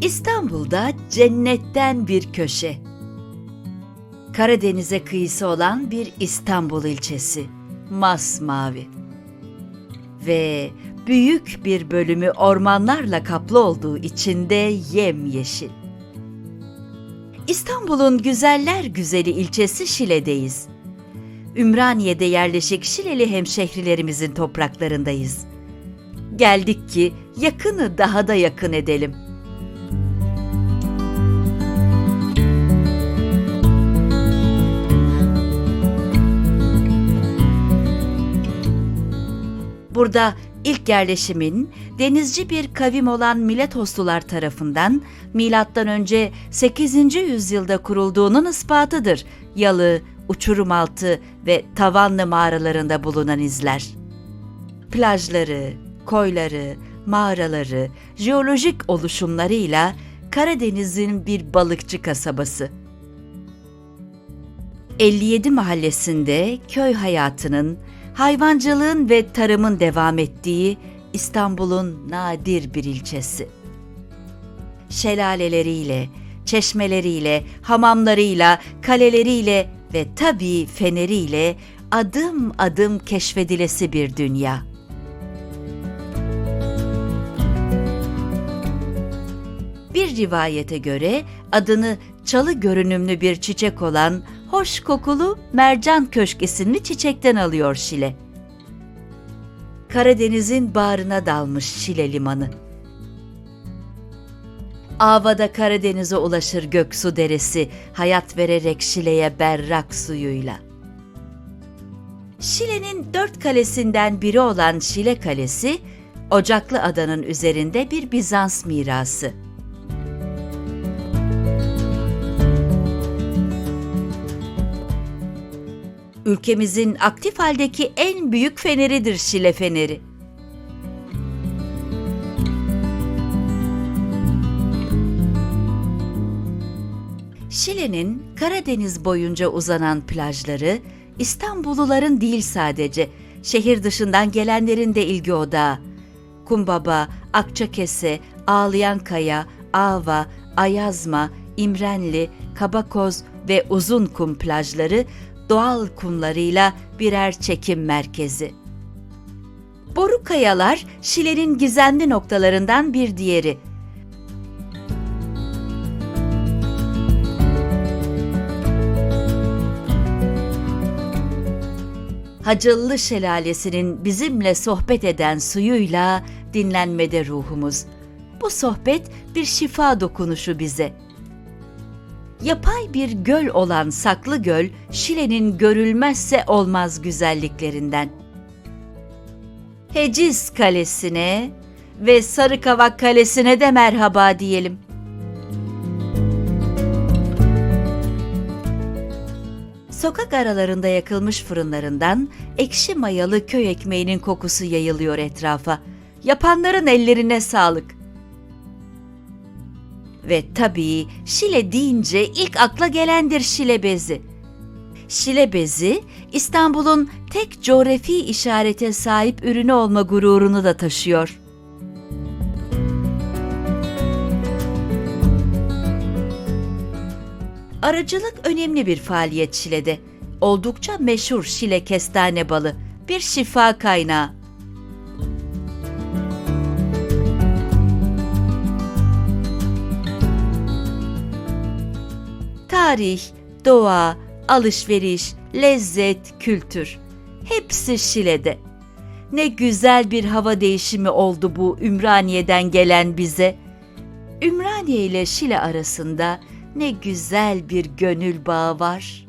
İstanbul'da cennetten bir köşe. Karadeniz'e kıyısı olan bir İstanbul ilçesi. Masmavi. Ve büyük bir bölümü ormanlarla kaplı olduğu için de yemyeşil. İstanbul'un güzeller güzeli ilçesi Şile'deyiz. Ümraniye'de yerleşik Şileli hemşehrilerimizin topraklarındayız. Geldik ki yakını daha da yakın edelim. Burada ilk yerleşimin denizci bir kavim olan Miletoslular tarafından milattan önce 8. yüzyılda kurulduğunun ispatıdır. Yalı, uçurum altı ve tavanlı mağaralarında bulunan izler. Plajları, koyları, mağaraları, jeolojik oluşumlarıyla Karadeniz'in bir balıkçı kasabası. 57 mahallesinde köy hayatının, hayvancılığın ve tarımın devam ettiği İstanbul'un nadir bir ilçesi. Şelaleleriyle, çeşmeleriyle, hamamlarıyla, kaleleriyle ve tabii feneriyle adım adım keşfedilesi bir dünya. Bir rivayete göre adını çalı görünümlü bir çiçek olan hoş kokulu mercan köşk isimli çiçekten alıyor Şile. Karadeniz'in bağrına dalmış Şile limanı. Avada Karadeniz'e ulaşır Göksu Deresi, hayat vererek Şile'ye berrak suyuyla. Şile'nin dört kalesinden biri olan Şile Kalesi, Ocaklı Adanın üzerinde bir Bizans mirası. Ülkemizin aktif haldeki en büyük feneridir Şile Feneri. Şile'nin Karadeniz boyunca uzanan plajları İstanbulluların değil sadece, şehir dışından gelenlerin de ilgi odağı. Kumbaba, Akçakese, Ağlayan Kaya, Ava, Ayazma, İmrenli, Kabakoz ve Uzun Kum plajları doğal kumlarıyla birer çekim merkezi. Boru kayalar Şile'nin gizemli noktalarından bir diğeri. Hacıllı Şelalesi'nin bizimle sohbet eden suyuyla dinlenmede ruhumuz. Bu sohbet bir şifa dokunuşu bize. Yapay bir göl olan Saklı Göl, Şile'nin görülmezse olmaz güzelliklerinden. Heciz Kalesi'ne ve Sarıkavak Kalesi'ne de merhaba diyelim. Sokak aralarında yakılmış fırınlarından ekşi mayalı köy ekmeğinin kokusu yayılıyor etrafa. Yapanların ellerine sağlık. Ve tabii Şile deyince ilk akla gelendir Şile bezi. Şile bezi İstanbul'un tek coğrafi işarete sahip ürünü olma gururunu da taşıyor. Aracılık önemli bir faaliyet Şile'de. Oldukça meşhur Şile kestane balı, bir şifa kaynağı. Tarih, doğa, alışveriş, lezzet, kültür. Hepsi Şile'de. Ne güzel bir hava değişimi oldu bu Ümraniye'den gelen bize. Ümraniye ile Şile arasında ne güzel bir gönül bağı var.''